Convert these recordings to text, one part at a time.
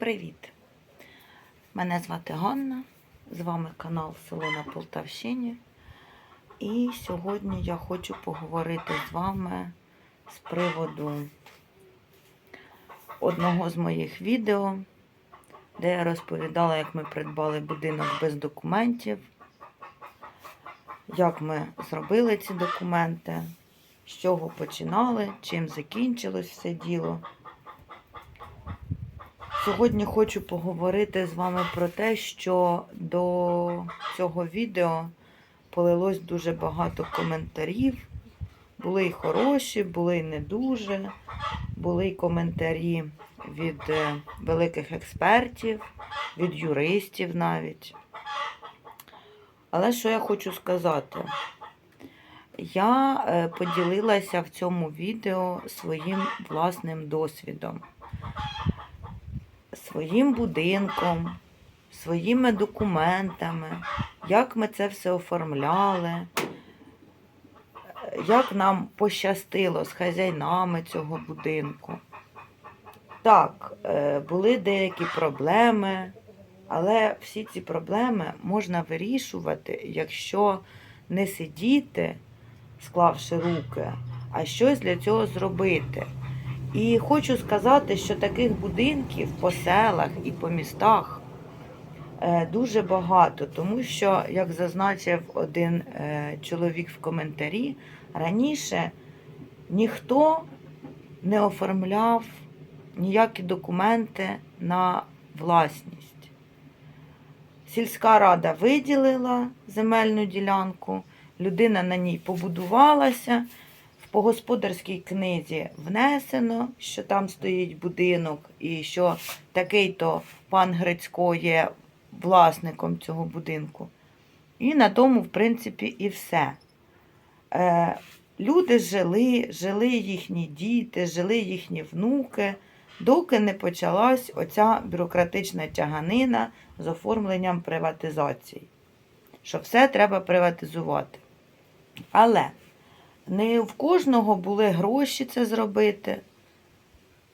Привіт! Мене звати Ганна, з вами канал Село на Полтавщині. І сьогодні я хочу поговорити з вами з приводу одного з моїх відео, де я розповідала, як ми придбали будинок без документів, як ми зробили ці документи, з чого починали, чим закінчилось все діло. Сьогодні хочу поговорити з вами про те, що до цього відео полилось дуже багато коментарів. Були й хороші, були й не дуже. Були й коментарі від е, великих експертів, від юристів навіть. Але що я хочу сказати? Я е, поділилася в цьому відео своїм власним досвідом своїм будинком, своїми документами, як ми це все оформляли, як нам пощастило з хазяйнами цього будинку. Так, е, були деякі проблеми, але всі ці проблеми можна вирішувати, якщо не сидіти, склавши руки, а щось для цього зробити. І хочу сказати, що таких будинків по селах і по містах е, дуже багато, тому що, як зазначив один е, чоловік в коментарі, раніше ніхто не оформляв ніякі документи на власність. Сільська рада виділила земельну ділянку, людина на ній побудувалася по господарській книзі внесено, що там стоїть будинок, і що такий-то пан Грицько є власником цього будинку. І на тому, в принципі, і все. Е, Люди жили, жили їхні діти, жили їхні внуки, доки не почалась оця бюрократична тяганина з оформленням приватизації. Що все треба приватизувати. Але не в кожного були гроші це зробити.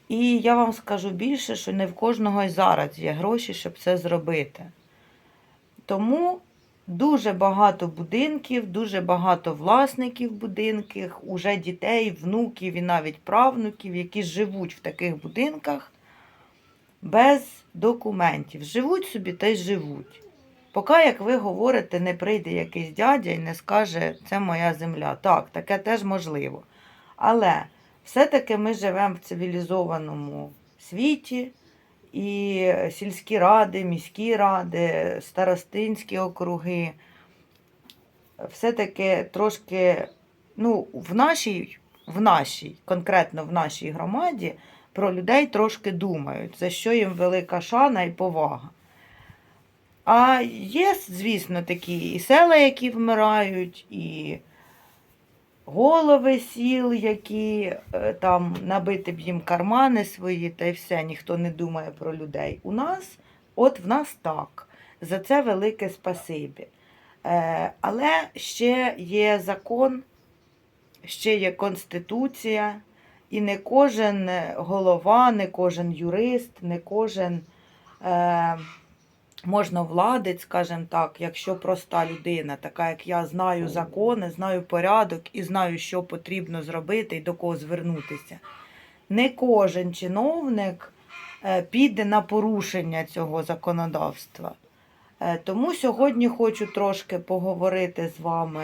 І я вам скажу більше, що не в кожного і зараз є гроші, щоб це зробити. Тому дуже багато будинків, дуже багато власників будинків, уже дітей, внуків і навіть правнуків, які живуть в таких будинках без документів. Живуть собі та й живуть. Поки, як ви говорите, не прийде якийсь дядя і не скаже, це моя земля. Так, таке теж можливо. Але все-таки ми живемо в цивілізованому світі, і сільські ради, міські ради, старостинські округи. Все-таки трошки, ну, в нашій, в нашій, конкретно в нашій громаді, про людей трошки думають, за що їм велика шана і повага. А є, звісно, такі і села, які вмирають, і голови сіл, які е, там набити б їм кармани свої, та й все, ніхто не думає про людей. У нас, от в нас так. За це велике спасибі. Е, але ще є закон, ще є конституція, і не кожен голова, не кожен юрист, не кожен. Е, можновладець, скажімо так, якщо проста людина, така як я знаю закони, знаю порядок і знаю, що потрібно зробити і до кого звернутися. Не кожен чиновник е, піде на порушення цього законодавства. Е, тому сьогодні хочу трошки поговорити з вами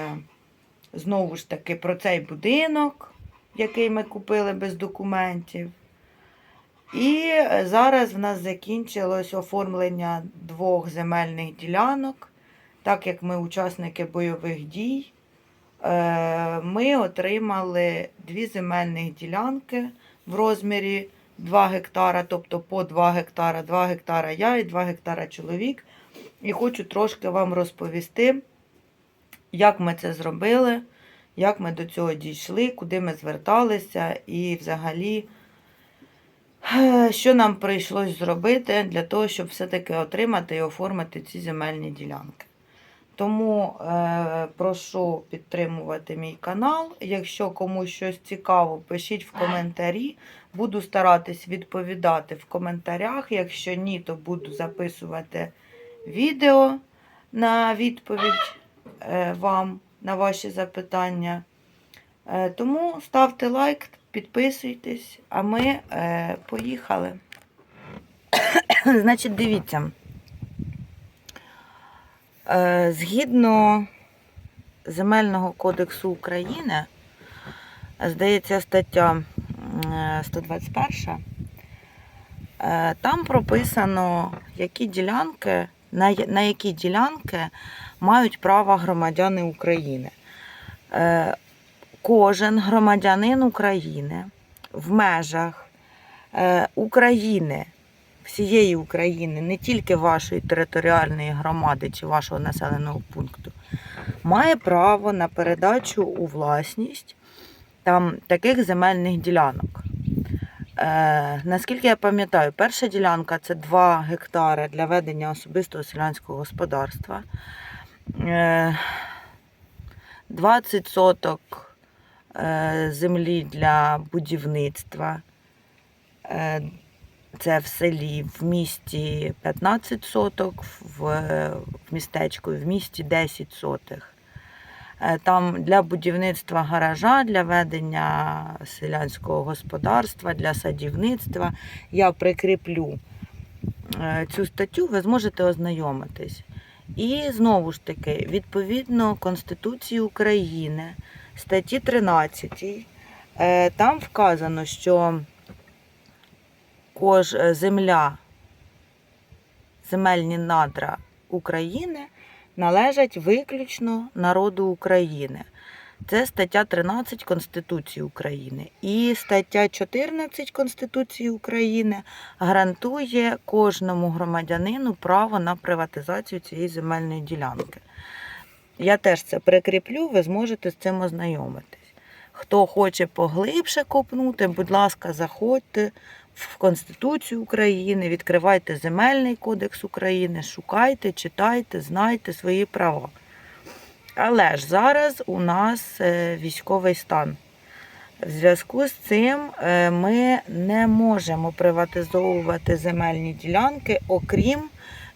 знову ж таки про цей будинок, який ми купили без документів. І зараз в нас закінчилось оформлення двох земельних ділянок. Так як ми учасники бойових дій, е, ми отримали дві земельних ділянки в розмірі 2 гектара, тобто по 2 гектара, 2 гектара я і 2 гектара чоловік. І хочу трошки вам розповісти, як ми це зробили, як ми до цього дійшли, куди ми зверталися і взагалі. Що нам прийшлось зробити для того, щоб все-таки отримати і оформити ці земельні ділянки? Тому е, прошу підтримувати мій канал. Якщо комусь щось цікаво, пишіть в коментарі. Буду старатись відповідати в коментарях. Якщо ні, то буду записувати відео на відповідь е, вам на ваші запитання. Е, тому ставте лайк, підписуйтесь, а ми е, поїхали. Значить, дивіться. Е, Згідно Земельного кодексу України, здається, стаття е, 121, е, там прописано, які ділянки, на які ділянки мають право громадяни України. Кожен громадянин України в межах е, України всієї України, не тільки вашої територіальної громади чи вашого населеного пункту, має право на передачу у власність там таких земельних ділянок. Е, наскільки я пам'ятаю, перша ділянка це 2 гектари для ведення особистого селянського господарства. Е, 20 соток землі для будівництва. Е, це в селі, в місті 15 соток, в, в містечку, в місті 10 сотих. Е, Там для будівництва гаража, для ведення селянського господарства, для садівництва. Я прикріплю е, цю статтю, ви зможете ознайомитись. І знову ж таки, відповідно Конституції України, статті 13, е, там вказано, що кож е, земля, земельні надра України належать виключно народу України. Це стаття 13 Конституції України. І стаття 14 Конституції України гарантує кожному громадянину право на приватизацію цієї земельної ділянки. Я теж це прикріплю, ви зможете з цим ознайомитись. Хто хоче поглибше копнути, будь ласка, заходьте в Конституцію України, відкривайте Земельний кодекс України, шукайте, читайте, знайте свої права. Але ж зараз у нас е, військовий стан. В зв'язку з цим е, ми не можемо приватизовувати земельні ділянки, окрім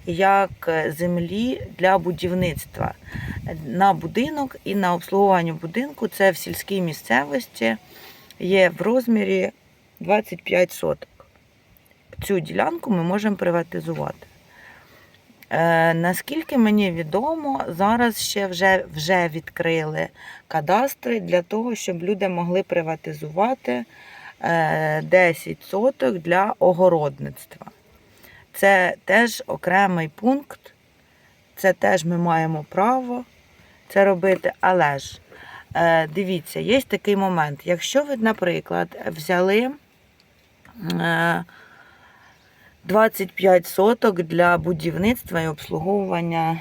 як е, землі для будівництва на будинок і на обслуговування будинку. Це в сільській місцевості є в розмірі 25 соток. Цю ділянку ми можемо приватизувати. Е, наскільки мені відомо, зараз ще вже, вже відкрили кадастри для того, щоб люди могли приватизувати е, 10 соток для огородництва. Це теж окремий пункт, це теж ми маємо право це робити. Але ж е, дивіться, є такий момент. Якщо ви, наприклад, взяли. Е, 25 соток для будівництва і обслуговування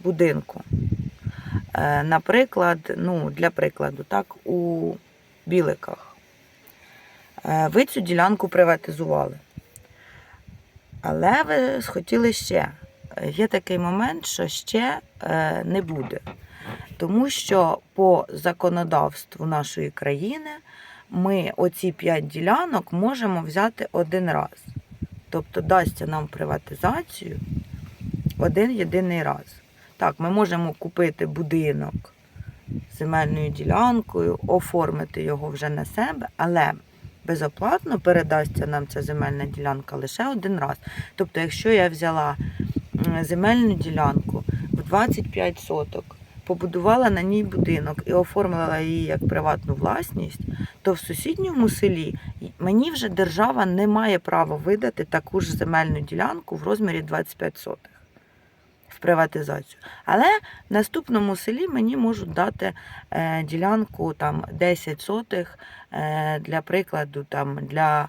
будинку. Е, Наприклад, ну, для прикладу, так, у Біликах. Е, Ви цю ділянку приватизували. Але ви схотіли ще. Є такий момент, що ще е, не буде. Тому що по законодавству нашої країни ми оці 5 ділянок можемо взяти один раз. Тобто дасться нам приватизацію один єдиний раз. Так, ми можемо купити будинок земельною ділянкою, оформити його вже на себе, але безоплатно передасться нам ця земельна ділянка лише один раз. Тобто, якщо я взяла земельну ділянку в 25 соток, побудувала на ній будинок і оформила її як приватну власність, то в сусідньому селі мені вже держава не має права видати таку ж земельну ділянку в розмірі 25 сотих в приватизацію. Але в наступному селі мені можуть дати е, ділянку там 10 сотих для прикладу, там для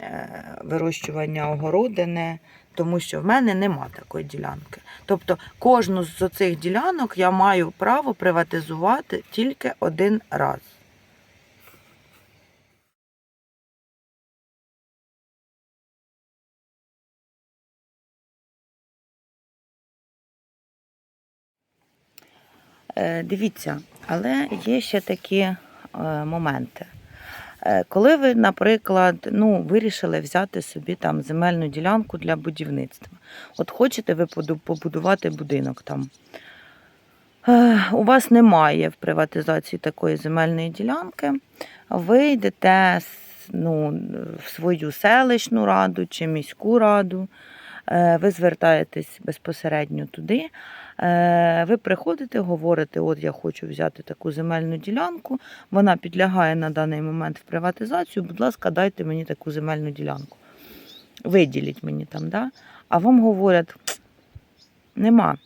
е, вирощування огородини, тому що в мене нема такої ділянки. Тобто кожну з цих ділянок я маю право приватизувати тільки один раз. Е, Дивіться, але є ще такі е, моменти. Е, Коли ви, наприклад, ну, вирішили взяти собі там земельну ділянку для будівництва, от хочете ви побудувати будинок там. Е, У вас немає в приватизації такої земельної ділянки, ви йдете ну, в свою селищну раду чи міську раду, е, ви звертаєтесь безпосередньо туди. Е, Ви приходите, говорите, от я хочу взяти таку земельну ділянку, вона підлягає на даний момент в приватизацію, будь ласка, дайте мені таку земельну ділянку. Виділіть мені там, да? а вам говорять, нема.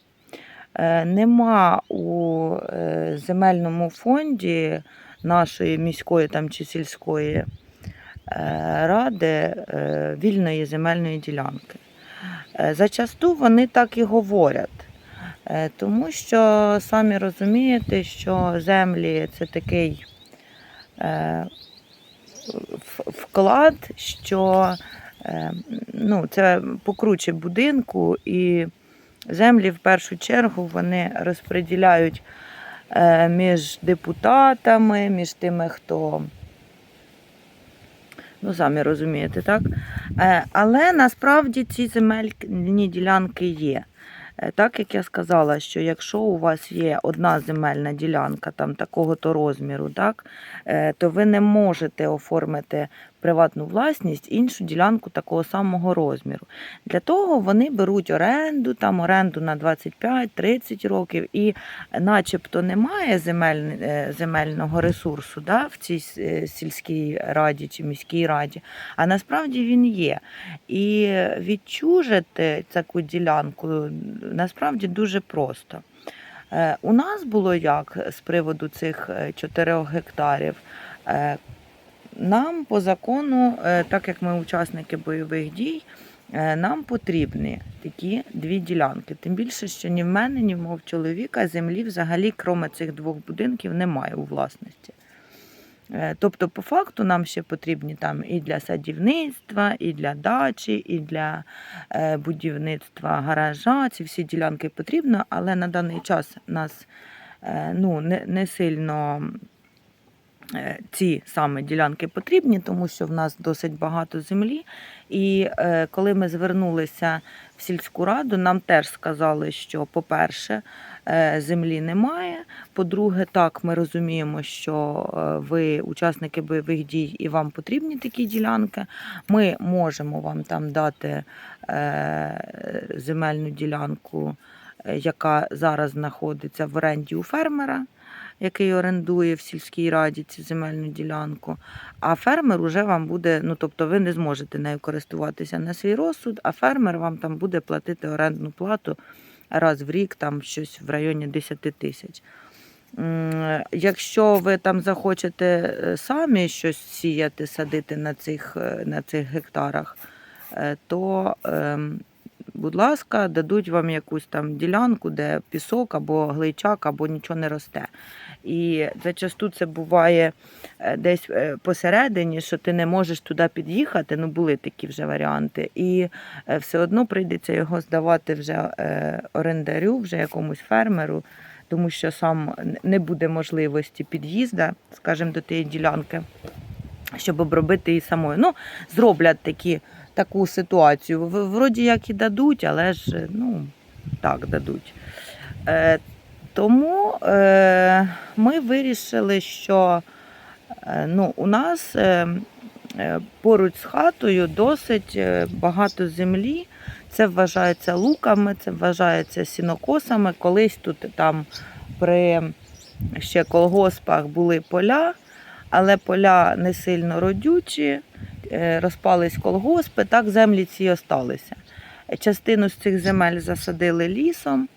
Е, Нема у е, земельному фонді нашої міської там, чи сільської ради вільної земельної ділянки. Зачасту вони так і говорять. Е, Тому що самі розумієте, що землі це такий е, вклад, що е, ну, це покруче будинку, і землі в першу чергу вони розподіляють між депутатами, між тими, хто. Ну, самі розумієте, так? Але насправді ці земельні ділянки є. Е, Так як я сказала, що якщо у вас є одна земельна ділянка там такого-то розміру, так, е, то ви не можете оформити приватну власність іншу ділянку такого самого розміру. Для того вони беруть оренду, там оренду на 25-30 років, і начебто немає земель, е, земельного ресурсу да, в цій е, сільській раді чи міській раді, а насправді він є. І відчужити таку ділянку насправді дуже просто. Е, У нас було як з приводу цих 4 гектарів. Нам по закону, е, так як ми учасники бойових дій, е, нам потрібні такі дві ділянки. Тим більше, що ні в мене, ні в мого чоловіка землі взагалі, крім цих двох будинків, немає у власності. Е, Тобто, по факту, нам ще потрібні там і для садівництва, і для дачі, і для будівництва гаража. Ці всі ділянки потрібно, але на даний час нас ну, не, не сильно ці саме ділянки потрібні, тому що в нас досить багато землі. І е, коли ми звернулися в сільську раду, нам теж сказали, що, по-перше, е, землі немає. По-друге, так, ми розуміємо, що е, ви учасники бойових дій і вам потрібні такі ділянки. Ми можемо вам там дати е, земельну ділянку, е, яка зараз знаходиться в оренді у фермера, який орендує в сільській раді цю земельну ділянку. А фермер уже вам буде, ну тобто ви не зможете нею користуватися на свій розсуд, а фермер вам там буде платити орендну плату раз в рік, там щось в районі 10 тисяч. Якщо ви там захочете е, самі щось сіяти, садити на цих, е, на цих гектарах, е, то, ем, будь ласка, дадуть вам якусь там ділянку, де пісок або гличак, або нічого не росте. І зачасту це буває е, десь е, посередині, що ти не можеш туди під'їхати. Ну, були такі вже варіанти. І е, все одно прийдеться його здавати вже орендарю, вже якомусь фермеру, тому що сам не буде можливості під'їзду, скажімо, до тієї ділянки, щоб обробити її самою. Ну, зроблять такі, таку ситуацію. Вроді як і дадуть, але ж ну, так дадуть. Тому е, ми вирішили, що е, ну, у нас е, е, поруч з хатою досить багато землі. Це вважається луками, це вважається сінокосами. Колись тут там при ще колгоспах були поля, але поля не сильно родючі, розпались колгоспи, так землі ці осталися. Частину з цих земель засадили лісом.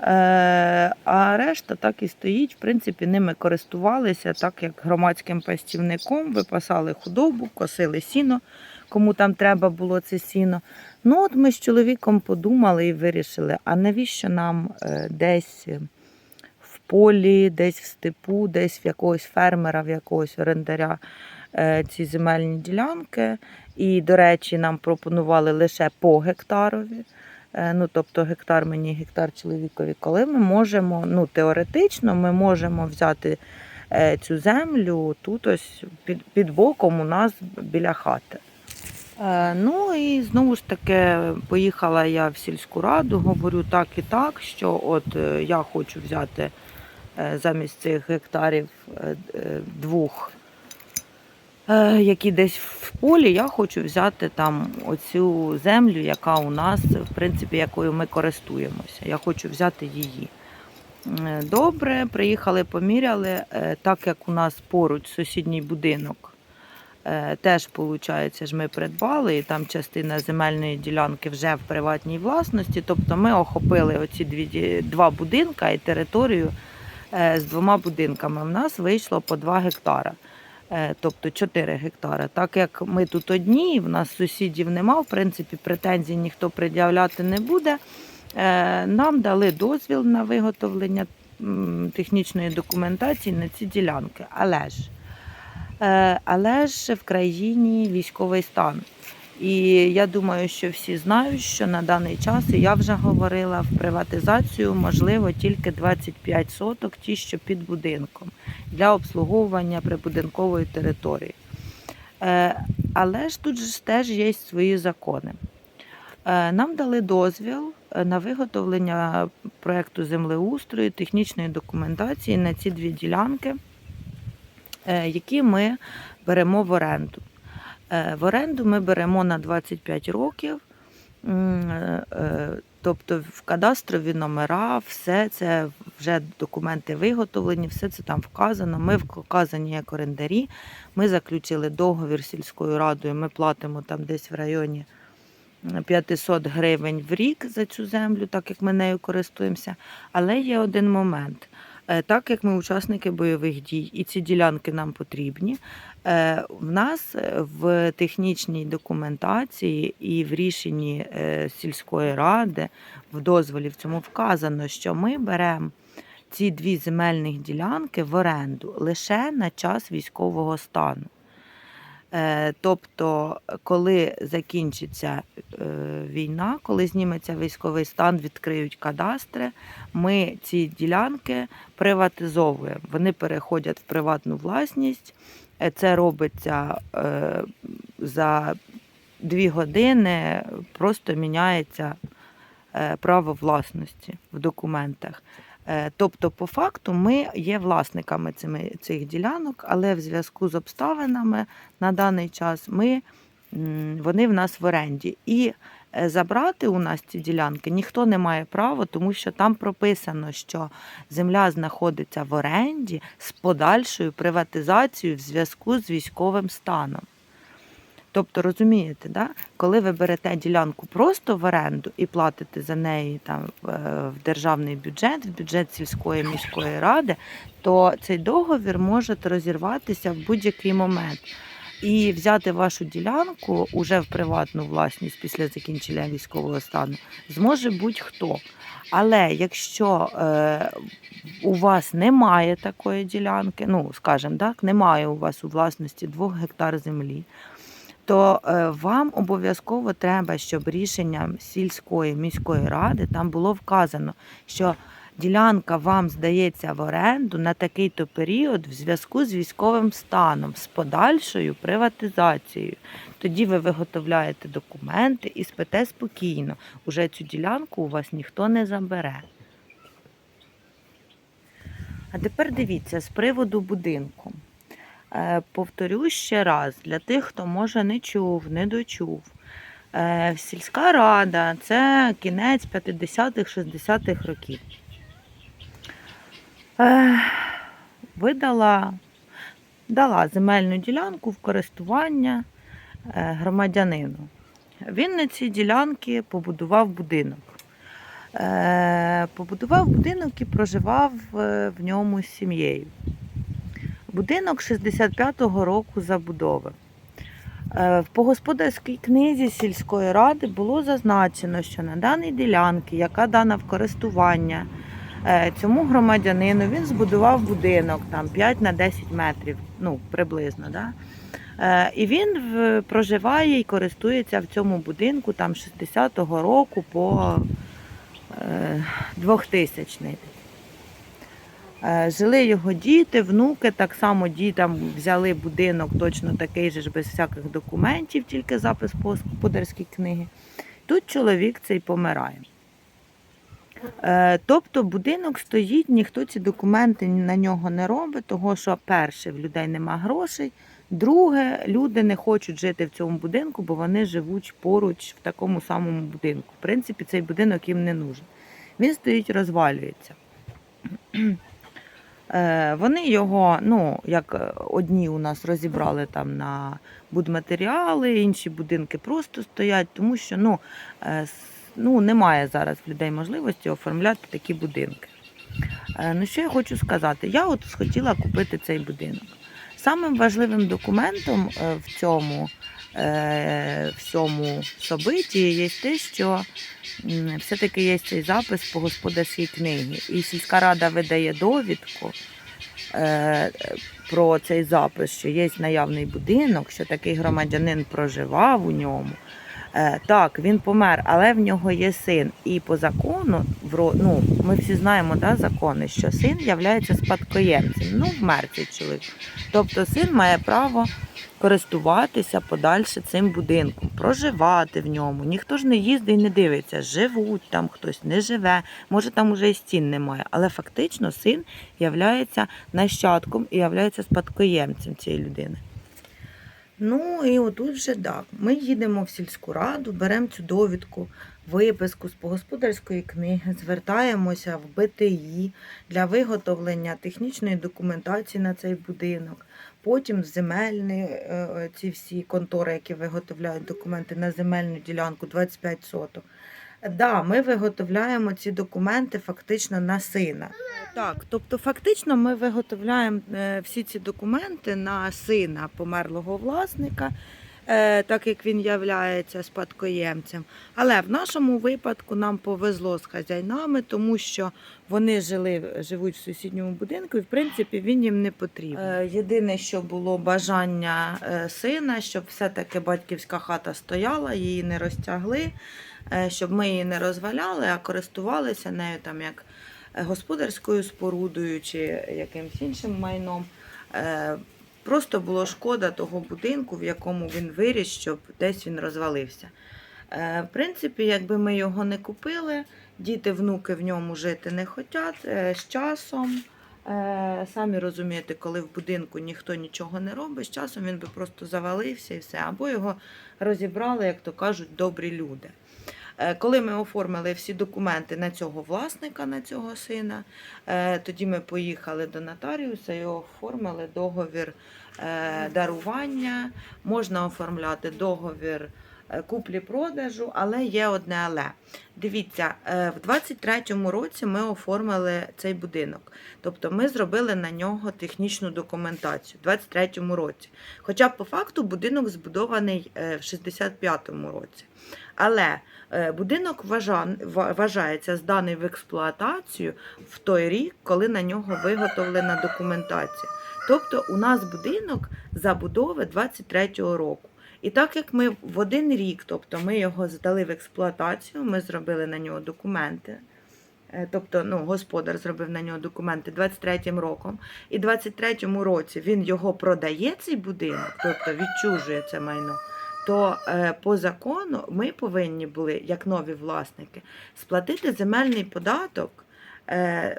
Е, А решта так і стоїть. В принципі, ними користувалися так, як громадським пастівником, випасали худобу, косили сіно, кому там треба було це сіно. Ну, от ми з чоловіком подумали і вирішили, а навіщо нам е, десь в полі, десь в степу, десь в якогось фермера, в якогось орендаря е, ці земельні ділянки. І, до речі, нам пропонували лише по гектарові. Е, ну тобто гектар мені, гектар чоловікові, коли ми можемо, ну теоретично, ми можемо взяти е, цю землю тут ось під, під боком у нас біля хати. Е, Ну і знову ж таки поїхала я в сільську раду, говорю так і так, що от я хочу взяти замість цих гектарів двох, які десь в полі, я хочу взяти там оцю землю, яка у нас, в принципі, якою ми користуємося. Я хочу взяти її. Е, Добре, приїхали, поміряли, Е, так як у нас поруч сусідній будинок. Е, Теж, виходить, ми придбали, і там частина земельної ділянки вже в приватній власності. Тобто ми охопили оці дві, два будинка і територію е, з двома будинками. У нас вийшло по 2 гектара, Е, тобто 4 гектари. Так як ми тут одні, в нас сусідів нема, в принципі, претензій ніхто пред'являти не буде. Е, Нам дали дозвіл на виготовлення технічної документації на ці ділянки. Але ж Е, але ж в країні військовий стан. І я думаю, що всі знають, що на даний час, і я вже говорила, в приватизацію можливо тільки 25 соток, ті, що під будинком, для обслуговування прибудинкової території. Е, Але ж тут ж теж є свої закони. Е, Нам дали дозвіл е, на виготовлення проєкту землеустрою, технічної документації на ці дві ділянки які ми беремо в оренду. Е, В оренду ми беремо на 25 років, е, е, тобто в кадастрові номера, все це вже документи виготовлені, все це там вказано. Ми вказані як орендарі. Ми заключили договір з сільською радою. Ми платимо там десь в районі 500 гривень в рік за цю землю, так як ми нею користуємося. Але є один момент. Е, Так як ми учасники бойових дій, і ці ділянки нам потрібні, е, в нас е, в технічній документації і в рішенні сільської ради, в дозволі в цьому вказано, що ми беремо ці дві земельних ділянки в оренду лише на час військового стану. Е, Тобто, коли закінчиться е, війна, коли зніметься військовий стан, відкриють кадастри, ми ці ділянки приватизовуємо. Вони переходять в приватну власність. Е, Це робиться за дві години, просто міняється право власності в документах. Е, Тобто, по факту, ми є власниками цих ділянок, але в зв'язку з обставинами на даний час ми, вони в нас в оренді. І е, забрати у нас ці ділянки ніхто не має права, тому що там прописано, що земля знаходиться в оренді з подальшою приватизацією в зв'язку з військовим станом. Тобто, розумієте, да? коли ви берете ділянку просто в оренду і платите за неї там в е, державний бюджет, в бюджет сільської міської ради, то цей договір може розірватися в будь-який момент. І взяти вашу ділянку уже в приватну власність після закінчення військового стану зможе будь-хто. Але якщо е, у вас немає такої ділянки, ну скажімо так, немає у вас у власності двох гектар землі, то е, вам обов'язково треба, щоб рішенням сільської міської ради там було вказано, що ділянка вам здається в оренду на такий-то період в зв'язку з військовим станом, з подальшою приватизацією. Тоді ви виготовляєте документи і спите спокійно. Уже цю ділянку у вас ніхто не забере. А тепер дивіться з приводу будинку. Е, Повторю ще раз для тих, хто може не чув, не дочув. Е, Сільська рада це кінець 50-х, 60-х років. Е, Видала, дала земельну ділянку в користування громадянину. Він на цій ділянці побудував будинок. Побудував будинок і проживав в ньому з сім'єю. Будинок 65-го року забудови. Е, В господарській книзі сільської ради було зазначено, що на даній ділянці, яка дана в користування е, цьому громадянину, він збудував будинок там 5 на 10 метрів, ну приблизно. Да? Е, І він проживає і користується в цьому будинку там 60-го року по е, 2000-й. Е, Жили його діти, внуки, так само дітям взяли будинок точно такий же ж без всяких документів, тільки запис по господарській книги. Тут чоловік цей помирає. Е, Тобто будинок стоїть, ніхто ці документи на нього не робить, того що перше в людей нема грошей. Друге, люди не хочуть жити в цьому будинку, бо вони живуть поруч в такому самому будинку. В принципі, цей будинок їм не нужен. Він стоїть, розвалюється. Е, Вони його, ну, як е, одні у нас розібрали там на будматеріали, інші будинки просто стоять, тому що ну, е, ну, немає зараз в людей можливості оформляти такі будинки. Ну, що я хочу сказати? Я от хотіла купити цей будинок. Самим важливим документом в цьому всьому собиті є те, що все-таки є цей запис по господарській книгі. І сільська рада видає довідку е, про цей запис, що є наявний будинок, що такий громадянин проживав у ньому. Е, Так, він помер, але в нього є син. І по закону, ну, ми всі знаємо да, закони, що син є спадкоємцем. Ну, вмер чоловік. Тобто син має право користуватися подальше цим будинком, проживати в ньому. Ніхто ж не їздить і не дивиться, живуть там хтось, не живе, може там уже і стін немає. Але фактично син являється нащадком і являється спадкоємцем цієї людини. Ну і отут вже так. Ми їдемо в сільську раду, беремо цю довідку, виписку з господарської книги, звертаємося в БТІ для виготовлення технічної документації на цей будинок. Потім земельні е, ці всі контори, які виготовляють документи на земельну ділянку 25 соток. Да, ми виготовляємо ці документи фактично на сина. Так, тобто фактично ми виготовляємо е, всі ці документи на сина померлого власника, е, так як він являється спадкоємцем. Але в нашому випадку нам повезло з хазяйнами, тому що вони жили, живуть в сусідньому будинку, і в принципі він їм не потрібен. Е, Єдине, що було бажання е, сина, щоб все-таки батьківська хата стояла, її не розтягли, е, щоб ми її не розваляли, а користувалися нею там як е, господарською спорудою чи якимось іншим майном. Просто було шкода того будинку, в якому він виріс, щоб десь він розвалився. Е, В принципі, якби ми його не купили, діти, внуки в ньому жити не хочуть. Е, З часом, е, самі розумієте, коли в будинку ніхто нічого не робить, з часом він би просто завалився і все. Або його розібрали, як то кажуть, добрі люди. Е, Коли ми оформили всі документи на цього власника, на цього сина, е, тоді ми поїхали до нотаріуса і оформили договір е, дарування. Можна оформляти договір куплі-продажу, але є одне але. Дивіться, е, в 23-му році ми оформили цей будинок. Тобто ми зробили на нього технічну документацію в 23-му році. Хоча по факту будинок збудований е, в 65-му році. Але е, будинок вважається зданий в експлуатацію в той рік, коли на нього виготовлена документація. Тобто у нас будинок забудови 23-го року. І так як ми в один рік, тобто ми його здали в експлуатацію, ми зробили на нього документи. е, Тобто, ну, господар зробив на нього документи 23-м роком, і 23-му році він його продає, цей будинок, тобто відчужує це майно. То е, по закону ми повинні були, як нові власники, сплатити земельний податок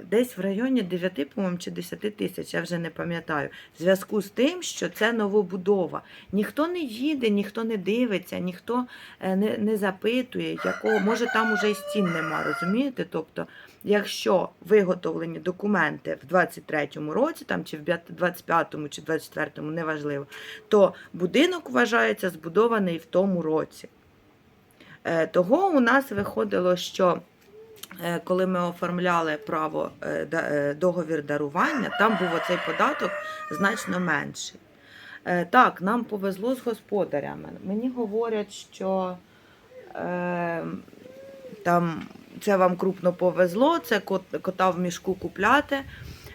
десь в районі 9, по-моєму, чи 10 тисяч, я вже не пам'ятаю, в зв'язку з тим, що це новобудова. Ніхто не їде, ніхто не дивиться, ніхто е, не, не запитує, якого, може там уже і стін нема, розумієте? Тобто, якщо виготовлені документи в 23-му році, там, чи в 25-му, чи 24-му, неважливо, то будинок вважається збудований в тому році. Е, Того у нас виходило, що е, коли ми оформляли право е, е, договір дарування, там був оцей податок значно менший. Е, Так, нам повезло з господарями. Мені говорять, що е, там це вам крупно повезло, це кот- кота в мішку купляти.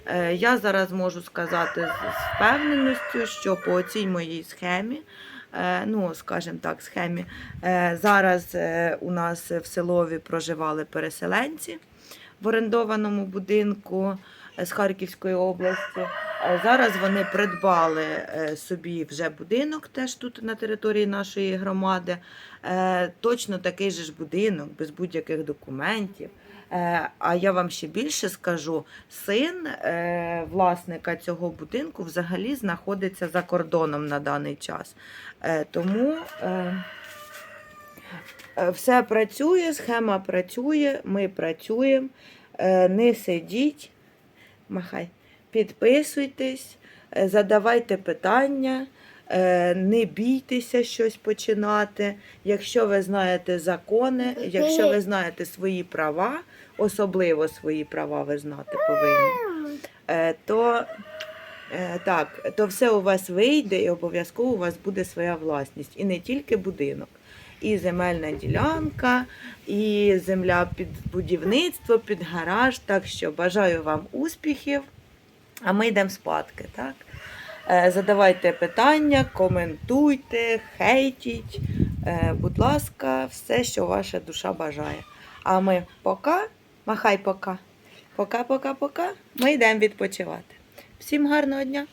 Е, Я зараз можу сказати з впевненістю, що по цій моїй схемі, е, ну, скажімо так, схемі, е, зараз е, у нас в селові проживали переселенці в орендованому будинку е, з Харківської області. Е, Зараз вони придбали е, собі вже будинок, теж тут на території нашої громади. Е, Точно такий же ж будинок, без будь-яких документів. Е, А я вам ще більше скажу: син е, власника цього будинку взагалі знаходиться за кордоном на даний час. Е, Тому все працює, схема працює, ми працюємо. Не сидіть, махай, підписуйтесь, задавайте питання. Е, Не бійтеся щось починати. Якщо ви знаєте закони, якщо ви знаєте свої права, особливо свої права ви знати повинні, е, то, е, так, то все у вас вийде і обов'язково у вас буде своя власність. І не тільки будинок, і земельна ділянка, і земля під будівництво, під гараж. Так що бажаю вам успіхів, а ми йдемо спадки. Так? Е, Задавайте питання, коментуйте, хейтіть. Е, Будь ласка, все, що ваша душа бажає. А ми пока, махай пока. Пока, пока, пока. Ми йдемо відпочивати. Всім гарного дня!